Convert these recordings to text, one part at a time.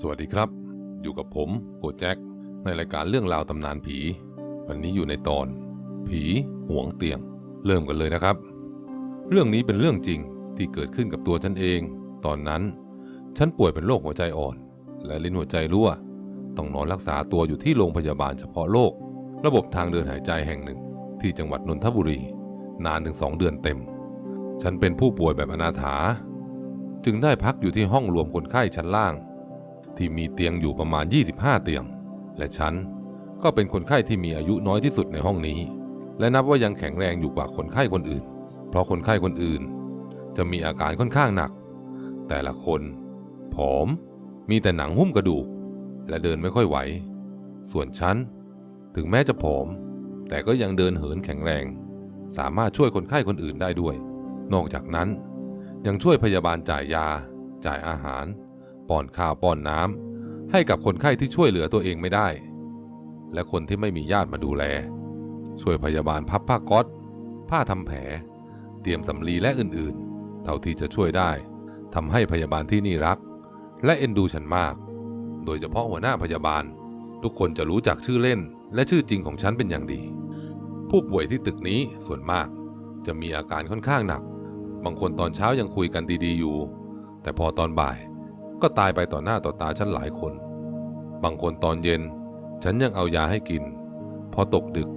สวัสดีครับ อยู่กับผมโกแจ็คในรายการเรื่องราวตำนานผี วันนี้อยู่ในตอน ผีห่วงเตียง เริ่มกันเลยนะครับ เรื่องนี้เป็นเรื่องจริงที่เกิดขึ้นกับตัวฉันเอง ตอนนั้น ฉันป่วยเป็นโรคหัวใจอ่อน และลิ้นหัวใจรั่ว ต้องนอนรักษาตัวอยู่ที่โรงพยาบาลเฉพาะโรคระบบทางเดินหายใจแห่งหนึ่ง ที่จังหวัดนนทบุรี นานถึงสองเดือนเต็ม ฉันเป็นผู้ป่วยแบบอนาถา จึงได้พักอยู่ที่ห้องรวมคนไข้ชั้นล่าง ที่มีเตียงอยู่ประมาณ 25 เตียง และฉันก็เป็นคนไข้ที่มีอายุน้อยที่สุดในห้องนี้ และนับว่ายังแข็งแรงอยู่กว่าคนไข้คนอื่น เพราะคนไข้คนอื่น จะมีอาการค่อนข้างหนัก แต่ละคน ผอม มีแต่หนังหุ้มกระดูก และเดินไม่ค่อยไหว ส่วนฉัน ถึงแม้จะผอม แต่ก็ยังเดินเหินแข็งแรง สามารถช่วยคนไข้คนอื่นได้ด้วย นอกจากนั้น ยังช่วยพยาบาลจ่ายยา จ่ายอาหาร ป้อนข้าวป้อนน้ำให้กับคนไข้ที่ช่วยเหลือตัวเองไม่ได้ และคนที่ไม่มีญาติมาดูแล ช่วยพยาบาลพับผ้าก๊อตผ้าทำแผล เตรียมสำลีและอื่นๆ เท่าที่จะช่วยได้ทำให้พยาบาลที่นี่รัก และเอ็นดูฉันมาก โดยเฉพาะหัวหน้าพยาบาล ทุกคนจะรู้จักชื่อเล่น และชื่อจริงของฉันเป็นอย่างดี ผู้ป่วยที่ตึกนี้ส่วนมาก จะมีอาการค่อนข้างหนัก บางคนตอนเช้ายังคุยกันดีๆอยู่ แต่พอตอนบ่าย ก็ตายไปต่อหน้าต่อตาฉันหลายคน บางคนตอนเย็น ฉันยังเอายาให้กิน พอตกดึก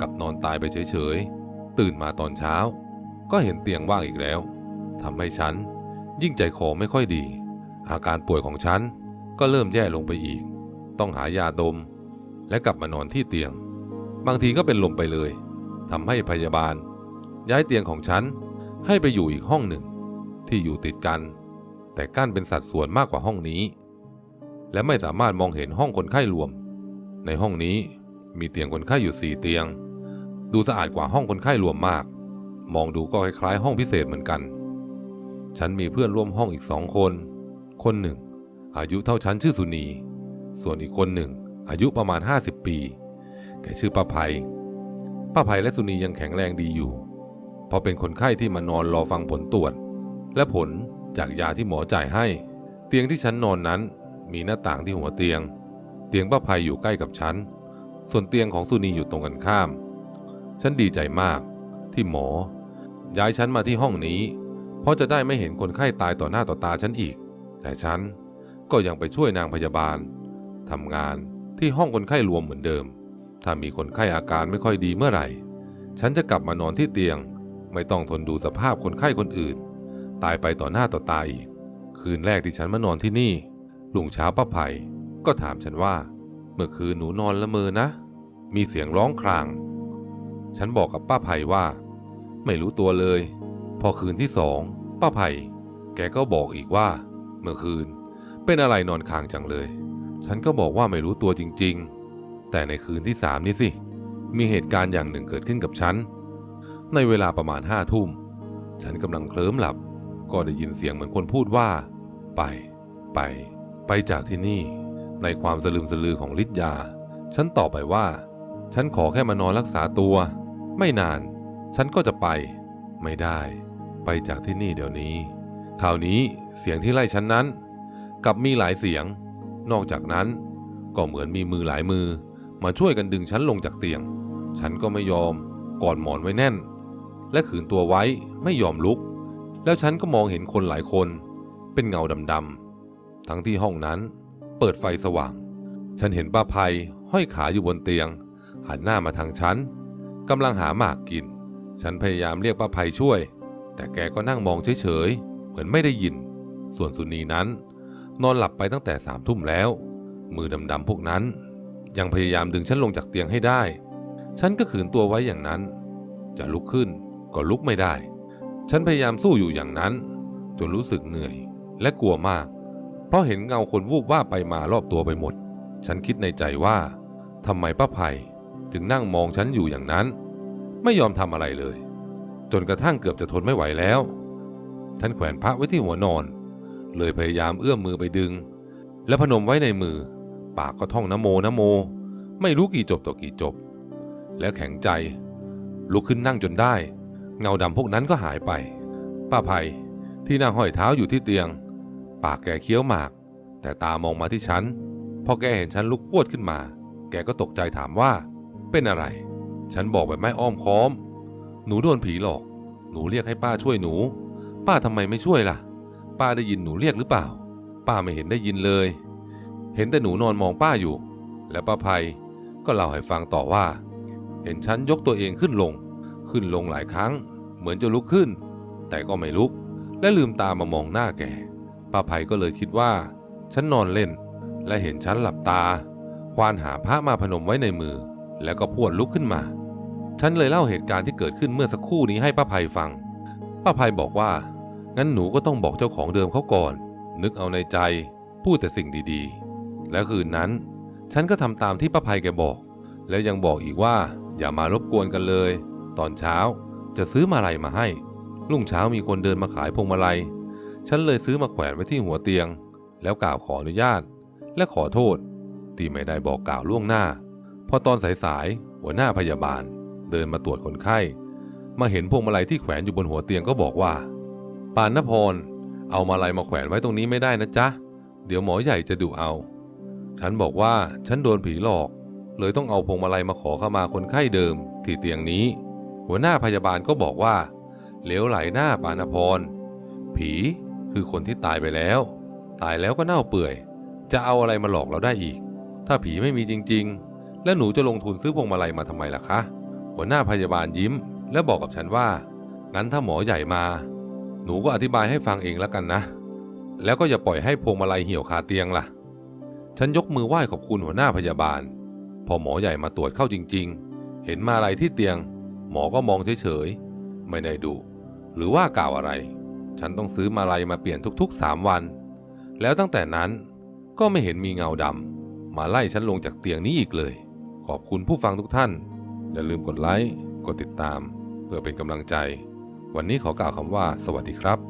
กลับนอนตายไปเฉยๆ ตื่นมาตอนเช้า ก็เห็นเตียงว่างอีกแล้วทำให้ฉันยิ่งใจคอไม่ค่อยดี อาการป่วยของฉันก็เริ่มแย่ลงไปอีก ต้องหายาดม และกลับมานอนที่เตียง บางทีก็เป็นลมไปเลยทำให้พยาบาล ย้ายเตียงของฉันให้ไปอยู่อีกห้องหนึ่ง ที่อยู่ติดกัน แต่กั้นเป็นสัดส่วนมากกว่าห้องนี้ และไม่สามารถมองเห็นห้องคนไข้รวม ในห้องนี้มีเตียงคนไข้อยู่สี่เตียง ดูสะอาดกว่าห้องคนไข้รวมมาก มองดูก็คล้ายๆห้องพิเศษเหมือนกัน ฉันมีเพื่อนร่วมห้องอีกสองคน คนหนึ่ง อายุเท่าฉันชื่อสุนี ส่วนอีกคนหนึ่ง อายุประมาณ 50 ปี แกชื่อป้าภัยป้าภัยและสุนียังแข็งแรงดีอยู่ เพราะเป็นคนไข้ที่มานอนรอฟังผลตรวจ และผล จากยาที่หมอจ่ายให้ เตียงที่ฉันนอนนั้นมีหน้าต่างที่หัวเตียง เตียงป้าภัยอยู่ใกล้กับฉัน ส่วนเตียงของสุนีอยู่ตรงกันข้าม ฉันดีใจมากที่หมอ ย้ายฉันมาที่ห้องนี้ เพราะจะได้ไม่เห็นคนไข้ตายต่อหน้าต่อตาฉันอีก แต่ฉันก็ยังไปช่วยนางพยาบาลทำงานที่ห้องคนไข้รวมเหมือนเดิม ถ้ามีคนไข้อาการไม่ค่อยดีเมื่อไหร่ ฉันจะกลับมานอนที่เตียง ไม่ต้องทนดูสภาพคนไข้คนอื่น ตายไปต่อหน้าต่อตาอีก คืนแรกที่ฉันมานอนที่นี่ ลุงเช้าป้าไผ่ก็ถามฉันว่า เมื่อคืนหนูนอนละเมอนะ มีเสียงร้องคราง ฉันบอกกับป้าไผ่ว่า ไม่รู้ตัวเลย พอคืนที่สองป้าไผ่แกก็บอกอีกว่า เมื่อคืน เป็นอะไรนอนค้างจังเลย ฉันก็บอกว่าไม่รู้ตัวจริง ๆ แต่ในคืนที่สามนี่สิ มีเหตุการณ์อย่างหนึ่งเกิดขึ้นกับฉัน ในเวลาประมาณห้าทุ่ม ฉันกำลังเคลิ้มหลับ ก็ได้ยินเสียงเหมือนคนพูดว่า ไป ไป ไปจากที่นี่ ในความสลืมสลือของฤทธิ์ยา ฉันตอบไปว่า ฉันขอแค่มานอนรักษาตัว ไม่นาน ฉันก็จะไป ไม่ได้ ไปจากที่นี่เดี๋ยวนี้ คราวนี้เสียงที่ไล่ฉันนั้นกลับมีหลายเสียง นอกจากนั้นก็เหมือนมีมือหลายมือ มาช่วยกันดึงฉันลงจากเตียง ฉันก็ไม่ยอมกอดหมอนไว้แน่น และขืนตัวไว้ไม่ยอมลุก แล้วฉันก็มองเห็นคนหลายคน เป็นเงาดำๆทั้งที่ห้องนั้นเปิดไฟสว่าง ฉันเห็นป้าภัยห้อยขาอยู่บนเตียง หันหน้ามาทางฉันกำลังหาหมากกิน ฉันพยายามเรียกป้าภัยช่วย แต่แกก็นั่งมองเฉยๆ เหมือนไม่ได้ยิน ส่วนสุนีนั้น นอนหลับไปตั้งแต่สามทุ่มแล้ว มือดำๆพวกนั้น ยังพยายามดึงฉันลงจากเตียงให้ได้ ฉันก็ขืนตัวไว้อย่างนั้น จะลุกขึ้นก็ลุกไม่ได้ ฉันพยายามสู้อยู่อย่างนั้น จนรู้สึกเหนื่อยและกลัวมาก เพราะเห็นเงาคนวูบว่าไปมารอบตัวไปหมด ฉันคิดในใจว่าทำไมป้าไผ่ถึงนั่งมองฉันอยู่อย่างนั้น ไม่ยอมทำอะไรเลย จนกระทั่งเกือบจะทนไม่ไหวแล้ว ฉันแขวนพระไว้ที่หัวนอน เลยพยายามเอื้อมมือไปดึง และพนมไว้ในมือ ปากก็ท่องนะโมนะโม ไม่รู้กี่จบต่อกี่จบ แล้วแข็งใจ ลุกขึ้นนั่งจนได้ เงาดำพวกนั้นก็หายไป ป้าภัยที่นั่งห้อยเท้าอยู่ที่เตียง ปากแกเคี้ยวหมาก แต่ตามองมาที่ฉัน พอแกเห็นฉันลุกพวดขึ้นมา แกก็ตกใจถามว่า เป็นอะไร ฉันบอกแบบไม่อ้อมค้อม หนูโดนผีหลอก หนูเรียกให้ป้าช่วยหนู ป้าทำไมไม่ช่วยล่ะ ป้าได้ยินหนูเรียกหรือเปล่า ป้าไม่เห็นได้ยินเลย เห็นแต่หนูนอนมองป้าอยู่ และป้าภัยก็เล่าให้ฟังต่อว่า เห็นฉันยกตัวเองขึ้นลง ขึ้นลงหลายครั้ง เหมือนจะลุกขึ้น แต่ก็ไม่ลุก และลืมตามามองหน้าแกป้าภัยก็เลยคิดว่า ฉันนอนเล่น และเห็นฉันหลับตา ควานหาพระมาพนมไว้ในมือ แล้วก็พวดลุกขึ้นมา ฉันเลยเล่าเหตุการณ์ที่เกิดขึ้นเมื่อสักครู่นี้ให้ป้าภัยฟัง ป้าภัยบอกว่า งั้นหนูก็ต้องบอกเจ้าของเดิมเขาก่อน นึกเอาในใจ พูดแต่สิ่งดีๆ และคืนนั้น ฉันก็ทำตามที่ป้าภัยแกบอก และยังบอกอีกว่าอย่ามารบกวนกันเลย ตอนเช้า จะซื้อมาลัยมาให้ รุ่งเช้ามีคนเดินมาขายพวงมาลัย ฉันเลยซื้อมาแขวนไว้ที่หัวเตียง แล้วกล่าวขออนุญาต และขอโทษ ที่ไม่ได้บอกกล่าวล่วงหน้า พอตอนสายๆหัวหน้าพยาบาล เดินมาตรวจคนไข้ มาเห็นพวงมาลัยที่แขวนอยู่บนหัวเตียงก็บอกว่า ปานนพร เอามาลัยมาแขวนไว้ตรงนี้ไม่ได้นะจ๊ะ เดี๋ยวหมอใหญ่จะดุเอา ฉันบอกว่าฉันโดนผีหลอกเลยต้องเอาพวงมาลัยมาขอเข้ามาคนไข้เดิมที่เตียงนี้ หัวหน้าพยาบาลก็บอกว่า เหลวไหลหน้าปานพร ผีคือคนที่ตายไปแล้ว ตายแล้วก็เน่าเปื่อย จะเอาอะไรมาหลอกเราได้อีก ถ้าผีไม่มีจริง ๆ แล้วหนูจะลงทุนซื้อพวงมาลัยมาทำไมล่ะคะ หัวหน้าพยาบาลยิ้ม และบอกกับฉันว่า งั้นถ้าหมอใหญ่มา หนูก็อธิบายให้ฟังเองแล้วกันนะ แล้วก็อย่าปล่อยให้พวงมาลัยเหี่ยวคาเตียงล่ะ ฉันยกมือไหว้ขอบคุณหัวหน้าพยาบาล พอหมอใหญ่มาตรวจเข้าจริง ๆ เห็นมาลัยที่เตียง หมอก็มองเฉยๆ ไม่ได้ดูหรือว่ากล่าวอะไร ฉันต้องซื้อมาลัยมาเปลี่ยนทุกๆ3วัน แล้วตั้งแต่นั้นก็ไม่เห็นมีเงาดำมาไล่ฉันลงจากเตียงนี้อีกเลย ขอบคุณผู้ฟังทุกท่าน อย่าลืมกดไลค์ กดติดตาม เพื่อเป็นกำลังใจ วันนี้ขอกล่าวคำว่า สวัสดีครับ